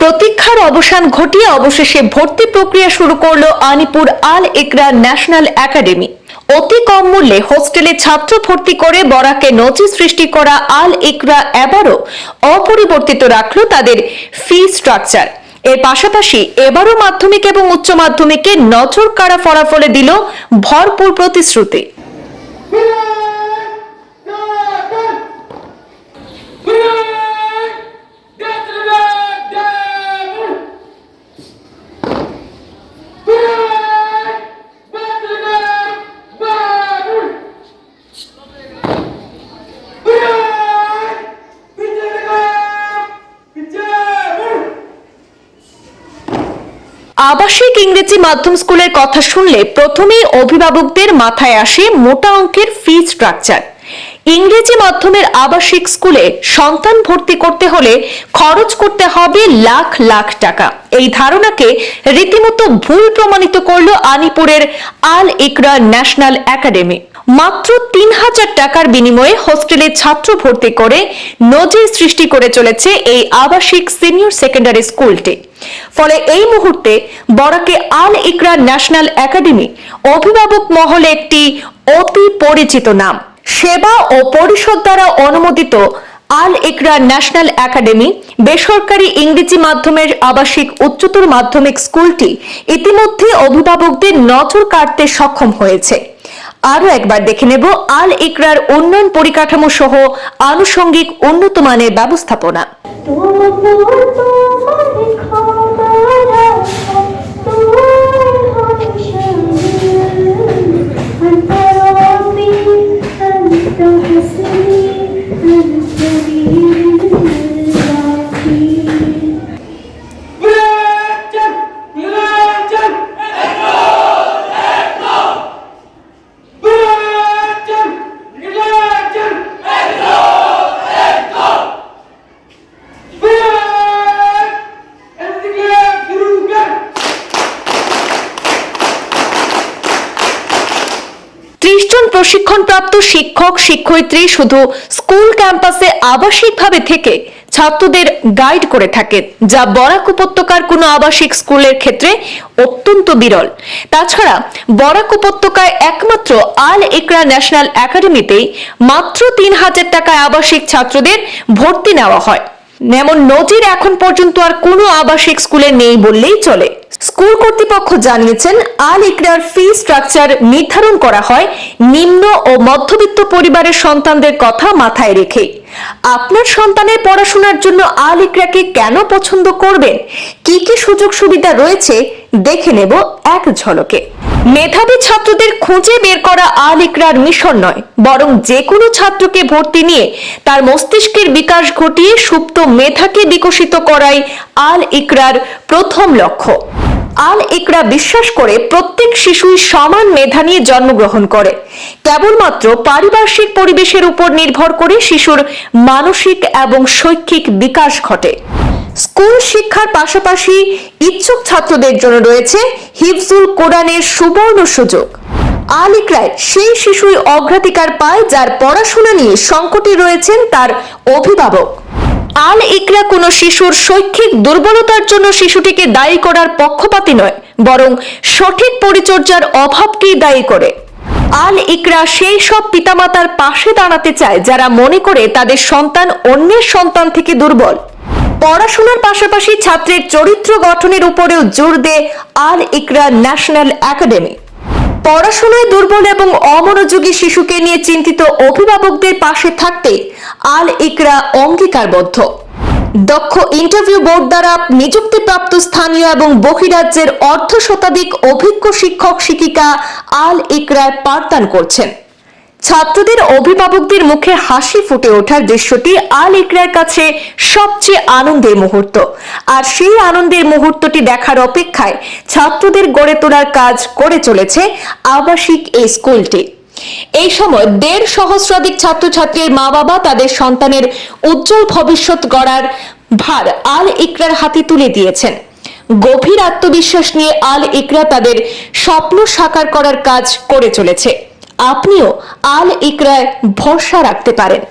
প্রতীক্ষার অবসান ঘটিয়ে অবশেষে ভর্তি প্রক্রিয়া শুরু করল আনিপুর আল ইকরা ন্যাশনাল একাডেমি। অতি কম মূল্যে হোস্টেলে ছাত্র ভর্তি করে বরাকে নজির সৃষ্টি করা আল ইকরা এবারও অপরিবর্তিত রাখল তাদের ফি স্ট্রাকচার। এর পাশাপাশি এবারও মাধ্যমিক এবং উচ্চ মাধ্যমিকে নজর কাড়া ফলাফলে দিল ভরপুর প্রতিশ্রুতি। আবাসিক ইংরেজি মাধ্যম স্কুলের কথা শুনলে প্রথমেই অভিভাবকদের মাথায় আসে মোটা অঙ্কের ফি স্ট্রাকচার ইংরেজি মাধ্যমের আবাসিক স্কুলে সন্তান ভর্তি করতে হলে খরচ করতে হবে লাখ লাখ টাকা। এই ধারণাকে রীতিমতো ভুল প্রমাণিত করল আনিপুরের আল ইকরা ন্যাশনাল একাডেমি। মাত্র তিন হাজার টাকার বিনিময়ে হোস্টেলে ছাত্র ভর্তি করে নজির সৃষ্টি করে চলেছে এই আবাসিক সিনিয়র সেকেন্ডারি স্কুলটি। ফলে এই মুহূর্তে বরাকে আল ইকরা ন্যাশনাল একাডেমি অভিভাবক মহলে একটি অতি পরিচিত নাম। সেবা ও পরিষদ দ্বারা অনুমোদিত আল ইকরা ন্যাশনাল একাডেমি বেসরকারি ইংরেজি মাধ্যমের আবাসিক উচ্চতর মাধ্যমিক স্কুলটি ইতিমধ্যে অভিভাবকদের নজর কাটতে সক্ষম হয়েছে। আরও একবার দেখে নেব আল ইকরার উন্নয়ন পরিকাঠামো সহ আনুষঙ্গিক উন্নত মানের ব্যবস্থাপনা ত্রিশ জন প্রশিক্ষণপ্রাপ্ত শিক্ষক, শিক্ষয়িত্রী শুধু স্কুল ক্যাম্পাসে আবাসিকভাবে থেকে ছাত্রদের গাইড করে থাকে, যা বরাক উপত্যকার কোনো আবাসিক স্কুলের ক্ষেত্রে অত্যন্ত বিরল। তাছাড়া বরাক উপত্যকায় একমাত্র আল ইকরা ন্যাশনাল একাডেমিতেই মাত্র তিন হাজার টাকায় আবাসিক ছাত্রদের ভর্তি নেওয়া হয়। এমন নজির এখন পর্যন্ত আর কোনো আবাসিক স্কুলে নেই বললেই চলে। স্কুল কর্তৃপক্ষ জানিয়েছেন, আল ইকরার ফি স্ট্রাকচার নির্ধারণ করা হয় নিম্ন ও মধ্যবিত্ত পরিবারের সন্তানদের কথা মাথায় রেখে। আপনার সন্তানের পড়াশোনার জন্য আল ইকরাকে কেন পছন্দ করবেন? কি কি সুযোগ সুবিধা রয়েছে? দেখে নেব এক ঝলকে। মেধাবী ছাত্রদের খুঁজে বের করা আল ইকরার মিশন নয়, বরং যে কোনো ছাত্রকে ভর্তি নিয়ে তার মস্তিষ্কের বিকাশ ঘটিয়ে সুপ্ত মেধাকে বিকশিত করাই আল ইকরার প্রথম লক্ষ্য। আল ইকরা বিশ্বাস করে প্রত্যেক শিশুই সমান মেধা নিয়ে জন্মগ্রহণ করে। কেবলমাত্র পারিপার্শ্বিক পরিবেশের উপর নির্ভর করে শিশুর মানসিক এবং শৈক্ষিক বিকাশ ঘটে। স্কুল শিক্ষার পাশাপাশি ইচ্ছুক ছাত্রদের জন্য রয়েছে হিফজুল কোরআনের সুবর্ণ সুযোগ। আল ইকরায় সেই শিশুই অগ্রাধিকার পায় যার পড়াশোনা নিয়ে সংকটে রয়েছেন তার অভিভাবক। আল ইকরা কোনো শিশুর শৈক্ষিক দুর্বলতার জন্য শিশুটিকে দায়ী করার পক্ষপাতী নয়, বরং সঠিক পরিচর্যার অভাবকেই দায়ী করে। আল ইকরা সেই সব পিতামাতার পাশে দাঁড়াতে চায় যারা মনে করে তাদের সন্তান অন্যের সন্তান থেকে দুর্বল। পড়াশোনার পাশাপাশি ছাত্রের চরিত্র গঠনের উপরেও জোর দেয় আল ইকরা ন্যাশনাল একাডেমি। পড়াশোনায় দুর্বল এবং অমনোযোগী শিশুকে নিয়ে চিন্তিত অভিভাবকদের পাশে থাকতে আল ইকরা অঙ্গীকারবদ্ধ। দক্ষ ইন্টারভিউ বোর্ড দ্বারা নিযুক্তিপ্রাপ্ত স্থানীয় এবং বহিরাজ্যের অর্ধ শতাধিক অভিজ্ঞ শিক্ষক শিক্ষিকা আল ইকরায় পাঠদান করছেন। ছাত্রদের অভিভাবকদের মুখে হাসি ফুটে ওঠার দৃশ্যটি আল ইকরার কাছে সবচেয়ে আনন্দের মুহূর্ত। আর সেই আনন্দের মুহূর্তটি দেখার অপেক্ষায় ছাত্রদের গড়ে তোলার কাজ করে চলেছে আবাসিক এই স্কুলটি। এই সময় দেড় সহস্রাধিক ছাত্রছাত্রীর মা বাবা তাদের সন্তানের উজ্জ্বল ভবিষ্যৎ গড়ার ভার আল ইকরার হাতে তুলে দিয়েছেন। গভীর আত্মবিশ্বাস নিয়ে আল ইকরা তাদের স্বপ্ন সাকার করার কাজ করে চলেছে। আপনিও আল ইকরায় ভরসা রাখতে পারেন।